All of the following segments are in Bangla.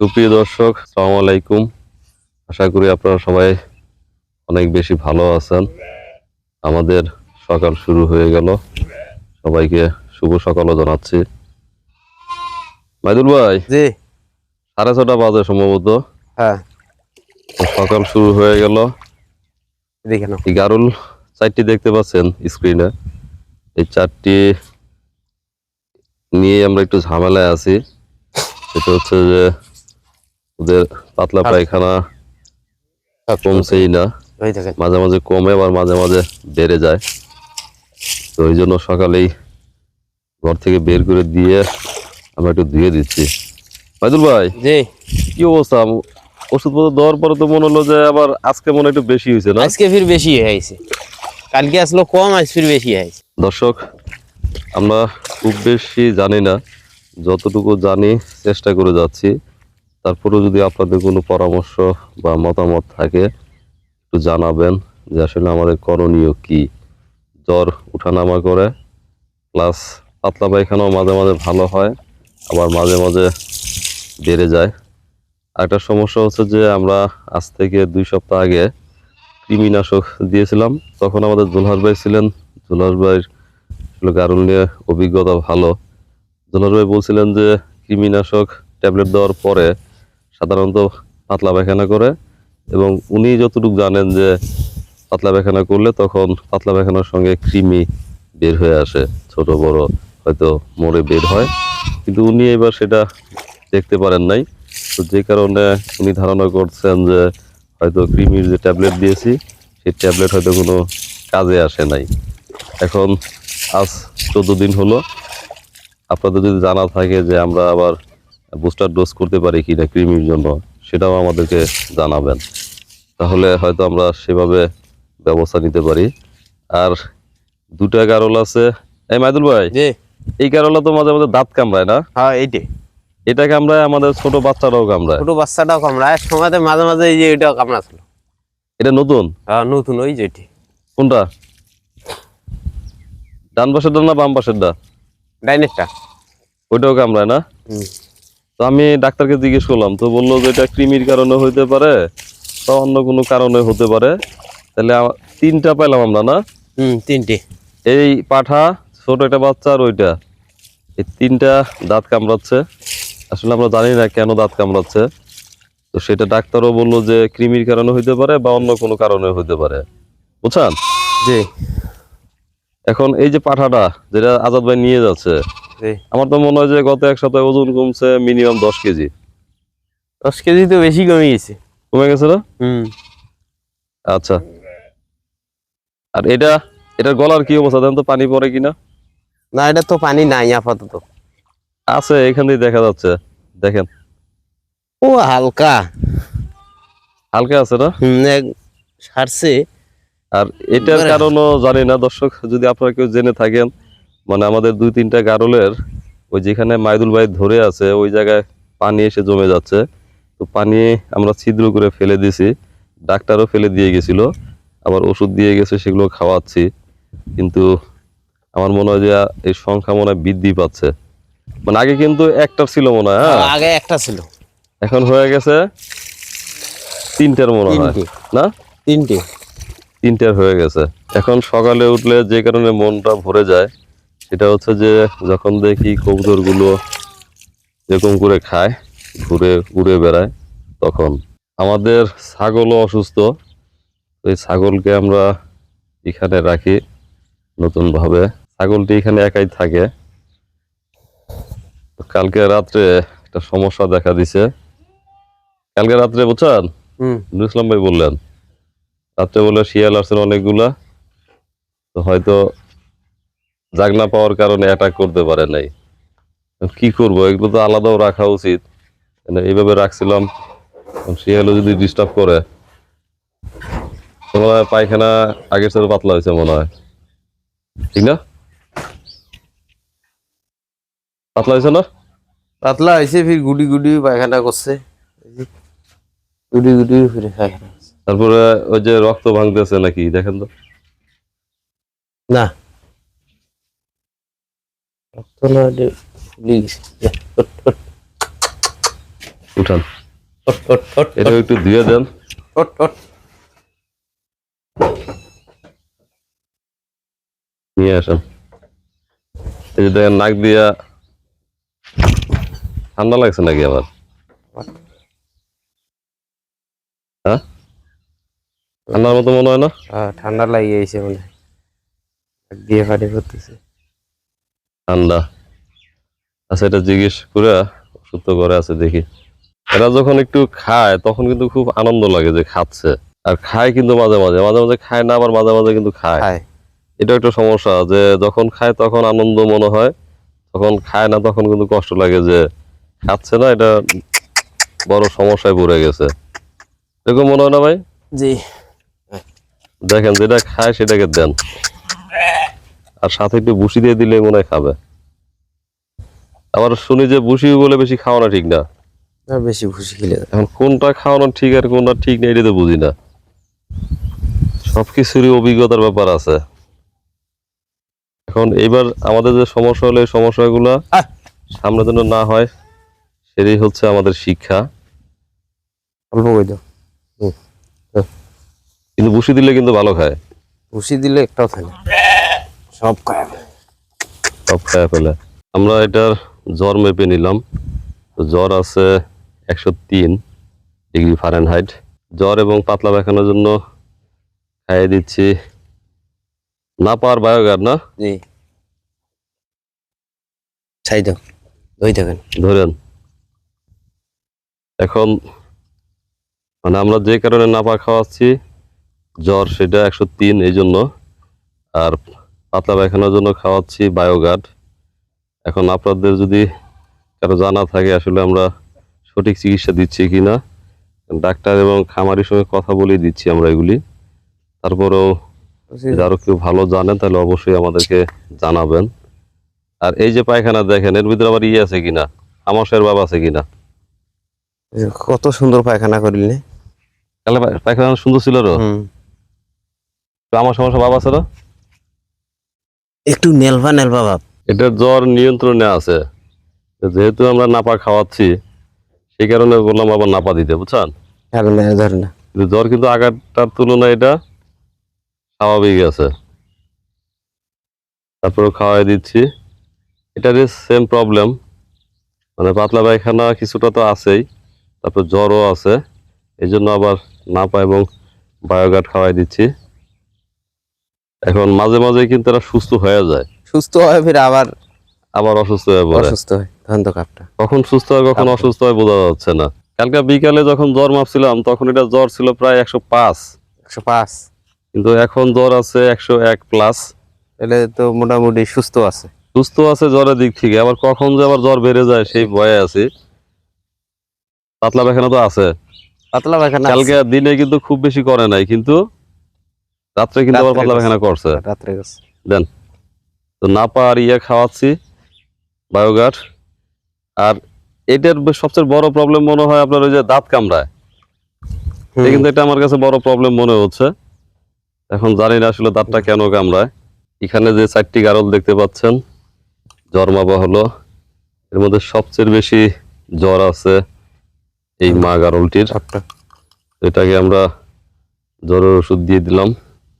সুপ্রিয় দর্শক সালাম আলাইকুম। আশা করি আপনারা সবাই অনেক বেশি ভালো আছেন। আমাদের সকাল শুরু হয়ে গেল। সবাইকে শুভ সকালও জানাচ্ছি। মাইদুল ভাই জি। সাড়ে ছটা বাজে সম্ভবত। হ্যাঁ। সকাল শুরু হয়ে গেল। দেখে নাও। গারুল চারটি দেখতে পাচ্ছেন স্ক্রিনে। এই চারটি নিয়ে আমরা একটু ঝামেলায় আছি। সেটা হচ্ছে যে ওদের পাতলা পায়খানা কমছেই না। মাঝে মাঝে কমে আবার মাঝে মাঝে বেড়ে যায়। তো ওই জন্য সকালেই ঘর থেকে বের করে দিয়ে আমরা একটু ধুয়ে দিচ্ছি। মাইদুল ভাই জি। কি অবস্থা? ওষুধপত্র দেওয়ার পরে তো মনে হলো যে আবার আজকে মনে হয় একটু বেশি হয়েছে না? আজকে ফির বেশি হয়েছে। কালকে আসলো কম আজ ফির বেশি হয়েছে। দর্শক আমরা খুব বেশি জানি না। যতটুকু জানি চেষ্টা করে যাচ্ছি। তারপরেও যদি আপনাদের কোনো পরামর্শ বা মতামত থাকে, একটু জানাবেন যে আসলে আমাদের করণীয় কি। জ্বর উঠানামা করে, প্লাস পাতলা পায়খানাও মাঝে মাঝে ভালো হয়, আবার মাঝে মাঝে বেড়ে যায়। আরেকটা সমস্যা হচ্ছে যে আমরা আজ থেকে দুই সপ্তাহ আগে কৃমিনাশক দিয়েছিলাম, তখন আমাদের জুলহাস ভাই ছিলেন জুলহাস ভাইয়ের গারুল নিয়ে অভিজ্ঞতা ভালো। জুলহাস ভাই বলছিলেন যে কৃমিনাশক ট্যাবলেট দেওয়ার পরে সাধারণত পাতলা পায়খানা করে এবং উনি যতটুকু জানেন যে পাতলা পায়খানা করলে তখন পাতলা পায়খানার সঙ্গে কৃমি বের হয়ে আসে, ছোট, বড়, হয়তো মরে বের হয়। কিন্তু উনি এবার সেটা দেখতে পারেন নাই। তো যে কারণে উনি ধারণা করছেন যে হয়তো কৃমির যে ট্যাবলেট দিয়েছি, সেই ট্যাবলেট হয়তো কোনো কাজে আসে নাই। এখন আজ চোদ্দ দিন হলো। আপনাদের যদি জানা থাকে যে আমরা আবার বুস্টার ডোজ করতে পারি কি না কৃমির জন্য সেটাও আমাদেরকে জানাবেন। তাহলে হয়তো আমরা সেভাবে ব্যবস্থা নিতে পারি। আর দুটা গারল আছে। এই মাইদুল ভাই এই গারলা তো মাঝে মাঝে দাঁত কামড়ায় না? হ্যাঁ এইটাই এটা কামড়ায় আমাদের ছোট বাচ্চাটাও কামড়ায়। ছোট বাচ্চাটাও কামড়ায়। সময়তে মাঝে মাঝে এই যে এটাও কামড়া ছিল এটা নতুন? হ্যাঁ নতুন ওই যেটি কোনটা? ডান পাশেরটা না বাম পাশেরটা? ডাইনেরটা। ওইটাও কামড়ায় না? হুম। তো আমি ডাক্তারকে জিজ্ঞেস করলাম তো বলল যে এটা কৃমির কারণে হইতে পারে বা অন্য কোনো কারণে হতে পারে। তাহলে তিনটা পাইলাম আমরা না? হুম তিনটে। এই পাঠা ছোট একটা বাচ্চা আর ওইটা। এই তিনটা দাঁত কামড়াচ্ছে। আসলে আমরা জানি না কেন দাঁত কামড়াচ্ছে। তো সেটা ডাক্তারও বলল যে কৃমির কারণে হইতে পারে বা অন্য কোনো কারণে হইতে পারে। বুঝছেন? জি। এখন এই যে পাঠাটা যেটা আজাদ ভাই নিয়ে যাচ্ছে আমার তো মনে হয় যে গত এক সপ্তাহে ওজন কমছে মিনিমাম দশ কেজি। দশ কেজি তো বেশি কমে গেছে। কমে গেছে না? হুম। আচ্ছা। আর এটা এটার গলার কি অবস্থা? দেন তো পানি পড়ে কিনা না? এটা তো পানি নাই আপাতত। আছে এখানেই দেখা যাচ্ছে। দেখেন। ও হালকা। হালকা আছে না? সারছে। আর এটার কারণও জানি না দর্শক যদি আপনারা কেউ জেনে থাকেন মানে আমাদের দুই তিনটা গারলের ওই যেখানে মাইদুল ভাই ধরে আছে ওই জায়গায় পানি এসে জমে যাচ্ছে। তো পানি আমরা ছিদ্র করে ফেলে দিছি। ডাক্তারও ফেলে দিয়ে গেছিল। আবার ওষুধ দিয়ে গেছে সেগুলো খাওয়াচ্ছি। কিন্তু আমার মনে হয় যে এই সংখ্যা মনে হয় বৃদ্ধি পাচ্ছে। মানে আগে কিন্তু একটা ছিল মনে হয় হ্যাঁ? আগে একটা ছিল। এখন হয়ে গেছে তিনটার মনে হয়। না? তিনটে। তিনটার হয়ে গেছে। এখন সকালে উঠলে যে কারণে মনটা ভরে যায়। সেটা হচ্ছে যে যখন দেখি কবুতরগুলো এরকম করে খায় ঘুরে উড়ে বেড়ায় তখন আমাদের ছাগলও অসুস্থ। ওই ছাগলকে আমরা এখানে রাখি নতুনভাবে। ছাগলটি এখানে একাই থাকে। কালকে রাত্রে একটা সমস্যা দেখা দিছে। কালকে রাত্রে বুঝছেন? হুম। নুর ইসলাম ভাই বললেন রাত্রে বলে শিয়াল আসছে অনেকগুলা। তো হয়তো জাগনা পাওয়ার কারণে অ্যাটাক করতে পারে নাই। কি করব? এগুলো তো আলাদাও রাখা উচিত। মানে এইভাবে রাখছিলাম শিয়ালও যদি ডিস্টার্ব করে। মনে হয় পায়খানা আগের সাথে পাতলা হয়েছে মনে হয়। ঠিক না? পাতলা হয়েছে না? পাতলা হয়েছে ফির গুডি গুডি পায়খানা করছে। গুডি গুডি ফিরে পায়খানা। তারপরে ওই যে রক্ত ভাঙতেছে নাকি দেখেন তো। না রক্ত না এটা ফুলে গেছে উঠান। ওঠ, ওঠ, ওঠ, এটা একটু ধুয়ে দেন। ওঠ, ওঠ। নিয়ে আসেন। এই যে দেখেন নাক দিয়া ঠান্ডা লাগছে নাকি আবার? হ্যাঁ? ঠান্ডার মতো মনে হয় না? ঠান্ডা লাগিয়ে মনে দিয়ে পানি পড়তেছে। ঠান্ডা আচ্ছা এটা জিজ্ঞেস করে ওষুধ করে আছে দেখি। এরা যখন একটু খায় তখন কিন্তু খুব আনন্দ লাগে যে খাচ্ছে। আর খায় কিন্তু মাঝে মাঝে মাঝে মাঝে খায় না আবার মাঝে মাঝে কিন্তু খায়। এটা একটা সমস্যা যে যখন খায় তখন আনন্দ মনে হয় তখন খায় না তখন কিন্তু কষ্ট লাগে যে খাচ্ছে না এটা বড় সমস্যায় পড়ে গেছে। এরকম মনে হয় না ভাই? জি। দেখেন যেটা খায় সেটাকে দেন। আর সাথে একটু বুসি দিয়ে দিলে মনে হয় খাবে। আবার শুনি যে বুসি বলে বেশি খাওয়ানো ঠিক না। না, বেশি খুশি খেলে এখন কোনটা খাওয়ানো ঠিক আর কোনটা ঠিক নেই এটা তো বুঝি না। সবকিছুরই অভিজ্ঞতার ব্যাপার আছে। এখন এইবার আমাদের যে সমস্যা হলো এই সমস্যাগুলো! সামনে যেন না হয় সেটাই হচ্ছে আমাদের শিক্ষা। অল্প কই দাও। কিন্তু বুসি দিলে কিন্তু ভালো খায়। খুশি দিলে একটাও থাকে না। সব খায় সব খায় ফেলে। আমরা এটার জ্বর মেপে নিলাম। জ্বর আছে একশো তিন ডিগ্রি ফারেনহাইট। জ্বর এবং পাতলা পায়খানার জন্য খাইয়ে দিচ্ছি না পাওয়ার বায়োগার না? জি। ছাই দাও দই থাকেন ধরেন। এখন মানে আমরা যে কারণে নাপা খাওয়াচ্ছি জ্বর সেটা একশো তিন এই জন্য। আর পাতলা পায়খানার জন্য খাওয়াচ্ছি বায়োগার্ড। এখন আপনাদের যদি কারও জানা থাকে আসলে আমরা সঠিক চিকিৎসা দিচ্ছি কিনা ডাক্তার এবং খামারির সঙ্গে কথা বলেই দিচ্ছি আমরা এগুলি। তারপরেও যদি আরও কেউ ভালো জানেন তাহলে অবশ্যই আমাদেরকে জানাবেন। আর এই যে পায়খানা দেখেন এর ভিতরে আবার ইয়ে আছে কিনা? আমাশের বাবা আছে কিনা? কত সুন্দর পায়খানা করিলে তাহলে পায়খানা সুন্দর ছিল রো আমার সমস্যা বাবা আছে না একটু নেলভা নেলভা ভাব। এটা জ্বর নিয়ন্ত্রণে আছে। যেহেতু আমরা নাপা খাওয়াচ্ছি সেই কারণে বললাম আবার নাপা দিতে বুঝছেন? ধরে না জ্বর কিন্তু আগেরটার তুলনায় এটা স্বাভাবিক আছে। তারপরে খাওয়াই দিচ্ছি। এটারই সেম প্রবলেম মানে পাতলা পায়খানা কিছুটা তো আছেই তারপর জ্বরও আছে। এই জন্য আবার নাপা এবং বায়োগার্ড খাওয়াই দিচ্ছি। এখন মাঝে মাঝে কিন্তু এরা সুস্থ হয়ে যায়। সুস্থ হয় ফির আবার আবার অসুস্থ হয়ে পড়ে। অসুস্থ হয় তখন তো কাপটা। কখন সুস্থ হয় কখন অসুস্থ হয় বোঝা যাচ্ছে না। কালকে বিকালে যখন জ্বর মাপছিলাম তখন এটা জ্বর ছিল প্রায় একশো পাঁচ। একশো পাঁচ। কিন্তু এখন জ্বর আছে একশো এক প্লাস তাহলে তো মোটামুটি সুস্থ আছে। সুস্থ আছে জ্বরের দিক থেকে। আবার কখন যে আবার জ্বর বেড়ে যায় সেই ভয়ে আছি। পাতলা পায়খানা তো আছে। পাতলা পায়খানা কালকে দিনে কিন্তু খুব বেশি করে নাই কিন্তু রাত্রে কিন্তু আবার পাতলা করছে। পায়খানা করছে। রাত্রে গেছে। দেন তো নাপা আর ইয়ে খাওয়াচ্ছি বায়োগার্ড। আর এটার সবচেয়ে বড় প্রবলেম মনে হয় আপনার ওই যে দাঁত কামড়ায়। কিন্তু এটা আমার কাছে বড় প্রবলেম মনে হচ্ছে। এখন জানি না আসলে দাঁতটা কেন কামড়ায়। এখানে যে চারটি গারল দেখতে পাচ্ছেন জ্বর মাপা হলো। এর মধ্যে সবচেয়ে বেশি জ্বর আছে এই মা গারলটির। এটাকে আমরা জ্বরের ওষুধ দিয়ে দিলাম।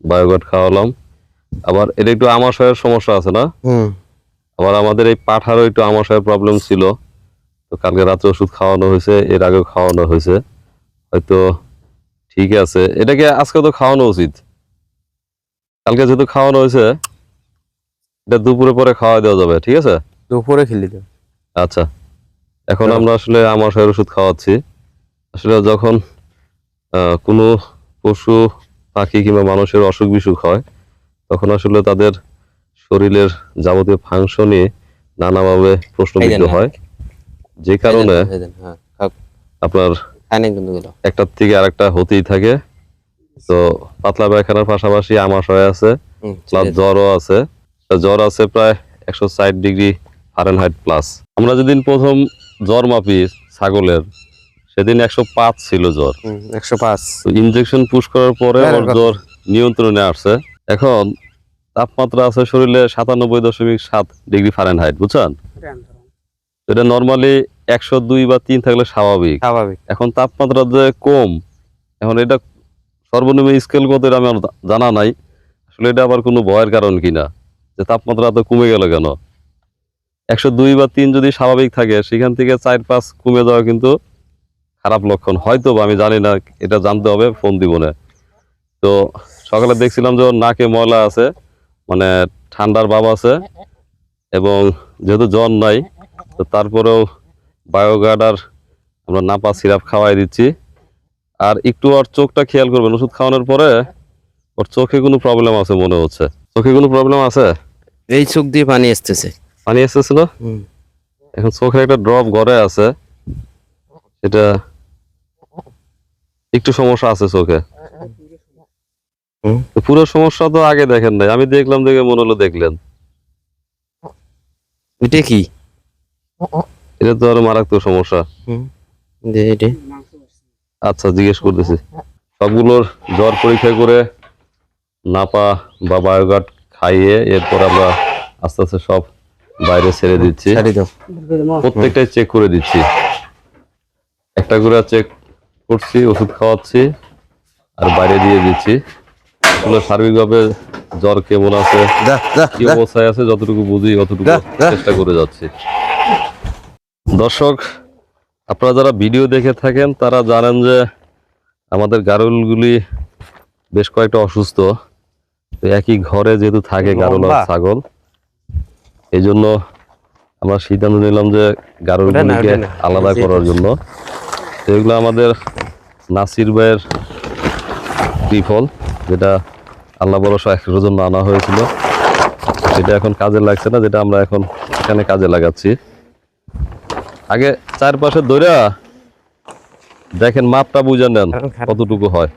বায়োগার্ড খাওয়ালাম। আবার এটা একটু আমাশয়ের সমস্যা আছে না? আবার আমাদের এই পাঠারও একটু আমাশয়ের প্রবলেম ছিল। তো কালকে রাত্রে ওষুধ খাওয়ানো হয়েছে এর আগেও খাওয়ানো হয়েছে। হয়তো ঠিক আছে। এটাকে আজকে তো খাওয়ানো উচিত। কালকে যেহেতু খাওয়ানো হয়েছে এটা দুপুরে পরে খাওয়া দেওয়া যাবে ঠিক আছে? দুপুরে খেলি আচ্ছা। এখন। আমরা আসলে আমাশয়ের ওষুধ খাওয়াচ্ছি। আসলে যখন কোনো পশু পাখি কিংবা মানুষের অসুখ বিসুখ হয় তখন আসলে তাদের শরীরের যাবতীয় ফাংশনই নানাভাবে প্রশ্নবিদ্ধ হয়। যে কারণে হ্যাঁ। আপনার একটার থেকে আরেকটা হতেই থাকে। তো পাতলা পায়খানার পাশাপাশি আমাশয় আছে প্লাস জ্বরও আছে। জ্বর আছে প্রায় একশো ষাট ডিগ্রি ফারেনহাইট প্লাস আমরা যেদিন প্রথম জ্বর মাপি ছাগলের সেদিন একশো পাঁচ ছিল জ্বর। একশো পাঁচ। তো ইনজেকশন পুশ করার পরে ওর জ্বর নিয়ন্ত্রণে আসছে। এখন তাপমাত্রা আছে শরীরে সাতানব্বই দশমিক সাত ডিগ্রি ফারেনহাইট বুঝছেন? এটা নর্মালি একশো দুই বা তিন থাকলে স্বাভাবিক। স্বাভাবিক। এখন তাপমাত্রা যে কম এখন এটা সর্বনিম্ন স্কেল কত এটা আমার জানা নাই। আসলে এটা আবার কোনো ভয়ের কারণ কিনা? যে তাপমাত্রা এত কমে গেল কেন? একশো দুই বা তিন যদি স্বাভাবিক থাকে সেখান থেকে চার পাঁচ কমে যাওয়া কিন্তু খারাপ লক্ষণ। হয়তো বা আমি জানি না এটা জানতে হবে ফোন দিব না। তো সকালে দেখছিলাম যে নাকে ময়লা আছে মানে ঠান্ডার ভাব আছে এবং যেহেতু জ্বর নাই তো তারপরেও বায়োগার্ড আর আমরা নাপা সিরাপ খাওয়াই দিচ্ছি। আর একটু আর চোখটা খেয়াল করবেন ওষুধ খাওয়ানোর পরে ওর চোখে কোনো প্রবলেম আছে মনে হচ্ছে। চোখে কোনো প্রবলেম আছে? এই চোখ দিয়ে পানি আসতেছে। পানি এসেছিল এখন চোখে একটা ড্রপ ঘরে আছে। এটা একটু সমস্যা আছে চোখে। তো পুরো সমস্যা তো আগে দেখেন নাই আমি দেখলাম দেখে মনে হলো দেখলেন। এটা কি? এটা তো আরও মারাত্মক সমস্যা। আচ্ছা জিজ্ঞেস করতেছি। সবগুলোর জ্বর পরীক্ষা করে নাপা বা বায়োগার্ড খাইয়ে এরপর আমরা আস্তে আস্তে সব বাইরে ছেড়ে দিচ্ছি। প্রত্যেকটাই চেক করে দিচ্ছি। একটা করে চেক করছি ওষুধ খাওয়াচ্ছি আর বাইরে দিয়ে দিচ্ছি। আসলে সার্বিকভাবে জ্বর কেমন আছে কি অবস্থায় আছে যতটুকু বুঝি অতটুকু। চেষ্টা করে যাচ্ছি। দর্শক আপনারা যারা ভিডিও দেখে থাকেন তারা জানেন যে আমাদের গারলগুলি বেশ কয়েকটা অসুস্থ। তো একই ঘরে যেহেতু থাকে গারুল আর ছাগল এই জন্য আমরা সিদ্ধান্ত নিলাম যে গারলগুলিকে আলাদা করার জন্য। তো এগুলো আমাদের নাসির ভাইয়ের ত্রিফল যেটা আল্লাহ বরসা একশোর জন্য আনা হয়েছিল। সেটা এখন কাজে লাগছে না যেটা আমরা এখন এখানে কাজে লাগাচ্ছি। আগে চারপাশে দৌড়া দেখেন মাপটা বুঝে নেন কতটুকু হয়।